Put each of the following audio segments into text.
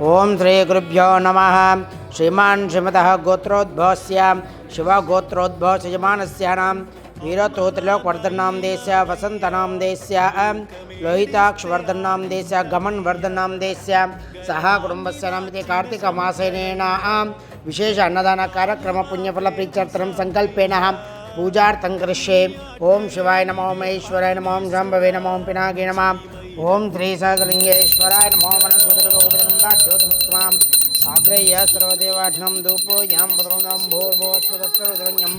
ओम श्री गुरुभ्यो नम। श्रीमान श्रीमद गोत्रोद्भवस्य शिवगोत्रोद्भव वीरतोत्रोकवर्धना देश वसंतना देश लोहिताक्षवर्धना देश गमन वर्धना देश सह विशेष अन्नदान कार्यक्रम विशेष अन्नदानकार्यक्रमपुण्यफलप्रीत्यर्थनं संकल्पेन पूजा कृष्ये ओं शिवाय नमो, महेश्वराय नमो शम्भवे नमो नम। ओं श्री श्रीसहस्रलिङ्गेश्वराय नमो ఓం పినాకే నమ ఓం శ్రీ సహస్రలింగేశ్వరాయ నమో వనస్పతిమాం ఆగ్రహ్య సర్వదేవాఠనం ధూపోయాం భద్రం భూర్భువస్వదస్సర్వధన్యం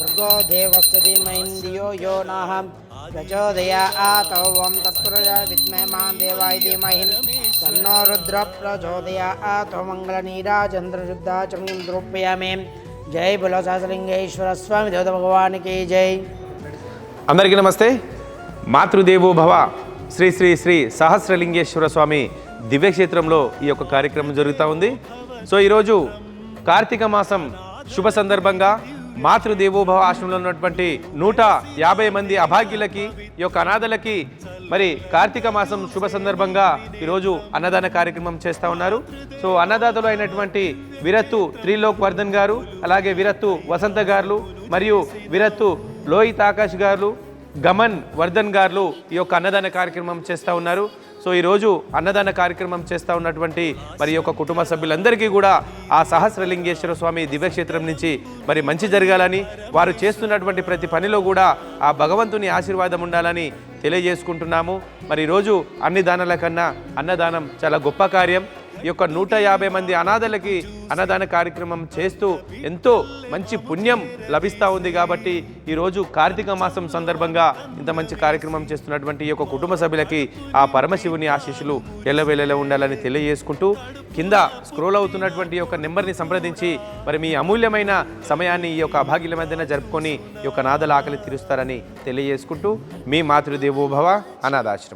భర్గో దేవస్య ధీమహిందియో యో నాహం ప్రచోదయాత్ ఓం తత్పురుషాయ విద్మహే మా దేవాయ ధీమహి తన్నో రుద్ర ప్రచోదయాత్ మంగళనీరాచంద్రశుద్ధాచమయం ద్రోపయామి జై బుల సహస్రలింగేశ్వర స్వామి దేవత భగవానికి జై అందరికీ నమస్తే మాతృదేవో భవ శ్రీ శ్రీ శ్రీ సహస్రలింగేశ్వర స్వామి దివ్యక్షేత్రంలో ఈ యొక్క కార్యక్రమం జరుగుతూ ఉంది. సో ఈరోజు కార్తీక మాసం శుభ సందర్భంగా మాతృదేవోభవ ఆశ్రమంలో ఉన్నటువంటి నూట యాభై మంది అభాగ్యులకి ఈ యొక్క అనాథలకి మరి కార్తీక మాసం శుభ సందర్భంగా ఈరోజు అన్నదాన కార్యక్రమం చేస్తూ ఉన్నారు. సో అన్నదాతలు అయినటువంటి విరత్తు త్రిలోక్ వర్ధన్ గారు అలాగే విరత్తు వసంత గారు మరియు విరత్తు లోహిత్ ఆకాష్ గారు గమన్ వర్ధన్ గారు ఈ యొక్క అన్నదాన కార్యక్రమం చేస్తూ ఉన్నారు. సో ఈరోజు అన్నదాన కార్యక్రమం చేస్తూ ఉన్నటువంటి మరి యొక్క కుటుంబ సభ్యులందరికీ కూడా ఆ సహస్రలింగేశ్వర స్వామి దివ్యక్షేత్రం నుంచి మరి మంచి జరగాలని వారు చేస్తున్నటువంటి ప్రతి పనిలో కూడా ఆ భగవంతుని ఆశీర్వాదం ఉండాలని తెలియజేసుకుంటున్నాము. మరి ఈరోజు అన్ని దానాల కన్నా అన్నదానం చాలా గొప్ప కార్యం. ఈ యొక్క నూట యాభై మంది అనాథలకి అన్నదాన కార్యక్రమం చేస్తూ ఎంతో మంచి పుణ్యం లభిస్తూ ఉంది కాబట్టి ఈరోజు కార్తీక మాసం సందర్భంగా ఇంత మంచి కార్యక్రమం చేస్తున్నటువంటి ఈ యొక్క కుటుంబ సభ్యులకి ఆ పరమశివుని ఆశీస్సులు ఎల్లవేళలో ఉండాలని తెలియజేసుకుంటూ కింద స్క్రోల్ అవుతున్నటువంటి యొక్క నెంబర్ని సంప్రదించి మరి మీ అమూల్యమైన సమయాన్ని ఈ యొక్క అభాగ్యుల మధ్యన జరుపుకొని ఈ యొక్క నాదల ఆకలి తీరుస్తారని తెలియజేసుకుంటూ మీ మాతృదేవోభవ అనాథాశ్రమం.